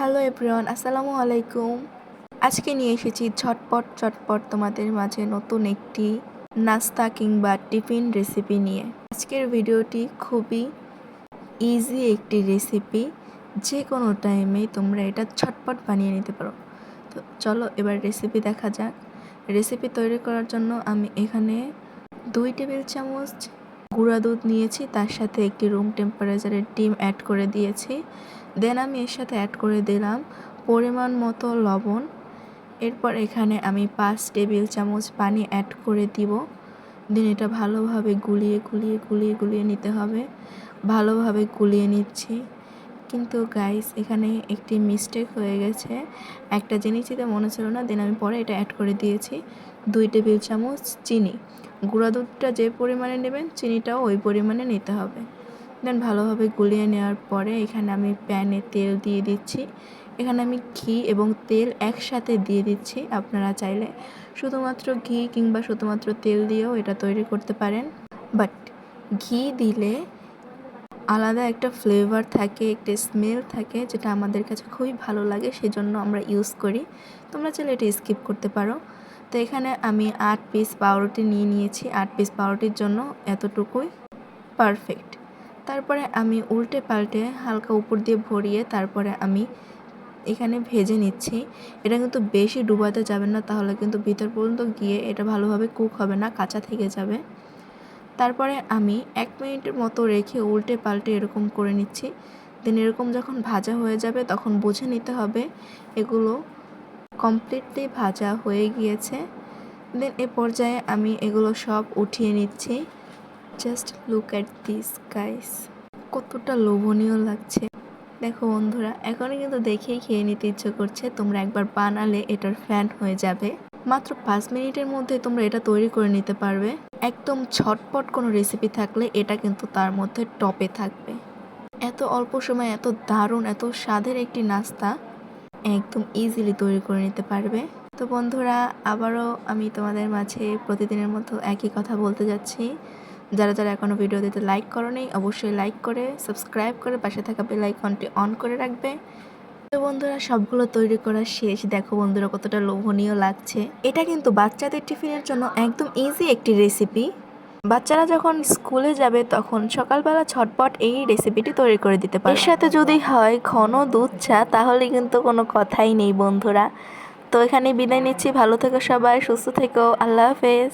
Hello everyone, আসসালামু আলাইকুম। আজকে নিয়ে এসেছি ঝটপট, চটপট তোমাদের মাঝে নতুন একটি নাস্তা কিংবা টিফিন রেসিপি নিয়ে। আজকের ভিডিওটি খুবই ইজি একটি রেসিপি যে কোনো টাইমে তোমরা এটা ছটপট বানিয়ে নিতে পারো। তো চলো এবার রেসিপি দেখা যাক। রেসিপি তৈরি করার জন্য আমি এখানে দুই টেবিল চামচ গুঁড়া দুধ নিয়েছি, তার সাথে একটি রুম টেম্পারেচারের ডিম অ্যাড করে দিয়েছি। দেন আমি এর সাথে অ্যাড করে দিলাম পরিমাণ মতো লবণ। এরপর এখানে আমি পাঁচ টেবিল চামচ পানি অ্যাড করে দিব। দিন এটা ভালোভাবে গুলিয়ে গুলিয়ে গুলিয়ে গুলিয়ে নিতে হবে। ভালোভাবে গুলিয়ে নিচ্ছি। কিন্তু গাইস এখানে একটি মিস্টেক হয়ে গেছে। একটা জিনিস যেটা মনে ছিল না দেন আমি পরে এটা অ্যাড করে দিয়েছি। দুই টেবিল চামচ চিনি। গুঁড়া দুধটা যে পরিমাণে নেবেন, চিনিটাও ওই পরিমাণে নিতে হবে। দেন ভালোভাবে গুলিয়ে নেওয়ার পরে এখানে আমি প্যানে তেল দিয়ে দিচ্ছি। এখানে আমি ঘি এবং তেল একসাথে দিয়ে দিচ্ছি। আপনারা চাইলে শুধুমাত্র ঘি কিংবা শুধুমাত্র তেল দিয়েও এটা তৈরি করতে পারেন। বাট ঘি দিলে আলাদা একটা ফ্লেভার থাকে, একটা স্মেল থাকে যেটা আমাদের কাছে খুবই ভালো লাগে, সেজন্য আমরা ইউজ করি। তোমরা চাইলে এটা স্কিপ করতে পারো। তো এখানে আমি আট পিস পাউরুটি নিয়ে নিয়েছি। আট পিস পাউরুটির জন্য এতটুকুই পারফেক্ট তারপরে আমি উল্টে পাল্টে হালকা উপর দিয়ে ভরিয়ে তারপরে আমি এখানে ভেজে নিচ্ছি। এটা কিন্তু বেশি ডুবাতে যাবে না, তাহলে কিন্তু ভিতর পর্যন্ত গিয়ে এটা ভালোভাবে কুক হবে না, কাঁচা থেকে যাবে। তারপরে আমি এক মিনিটের মতো রেখে উল্টে পাল্টে এরকম করে নিচ্ছি। দেন এরকম যখন ভাজা হয়ে যাবে তখন বুঝে নিতে হবে এগুলো কমপ্লিটলি ভাজা হয়ে গিয়েছে। দেন এ পর্যায়ে আমি এগুলো সব উঠিয়ে নিচ্ছি। Just look at this guys কতটা লোভনীয় লাগছে। দেখো বন্ধুরা, এখনই কিন্তু দেখেই খেয়ে নিতে ইচ্ছে করছে। তোমরা একবার বানালে এটার ফ্যান হয়ে যাবে। মাত্র পাঁচ মিনিটের মধ্যে তোমরা এটা তৈরি করে নিতে পারবে। একদম ছটপট কোনো রেসিপি থাকলে এটা কিন্তু তার মধ্যে টপে থাকবে। এত অল্প সময় এত দারুণ, এত স্বাদের একটি নাস্তা একদম ইজিলি তৈরি করে নিতে পারবে। তো বন্ধুরা, আবারও আমি তোমাদের মাঝে প্রতিদিনের মতো একই কথা বলতে যাচ্ছি। যারা যারা এখনও ভিডিও দিতে লাইক করো অবশ্যই লাইক করে সাবস্ক্রাইব করে পাশে থাকা বেল আইকনটি অন করে রাখবে। তো বন্ধুরা, সবগুলো তৈরি করা শেষ। দেখো বন্ধুরা, কতটা লোভনীয় লাগছে। এটা কিন্তু বাচ্চাদের টিফিনের জন্য একদম ইজি একটি রেসিপি বাচ্চারা যখন স্কুলে যাবে, তখন সকালবেলা ছটপট এই রেসিপিটি তৈরি করে দিতে পারে এর সাথে যদি হয় ঘন দুধ চা, তাহলে কিন্তু কোনো কথাই নেই বন্ধুরা। তো এখানে বিদায় নিচ্ছি। ভালো থেকো সবাই, সুস্থ থেকো। আল্লাহ হাফেজ।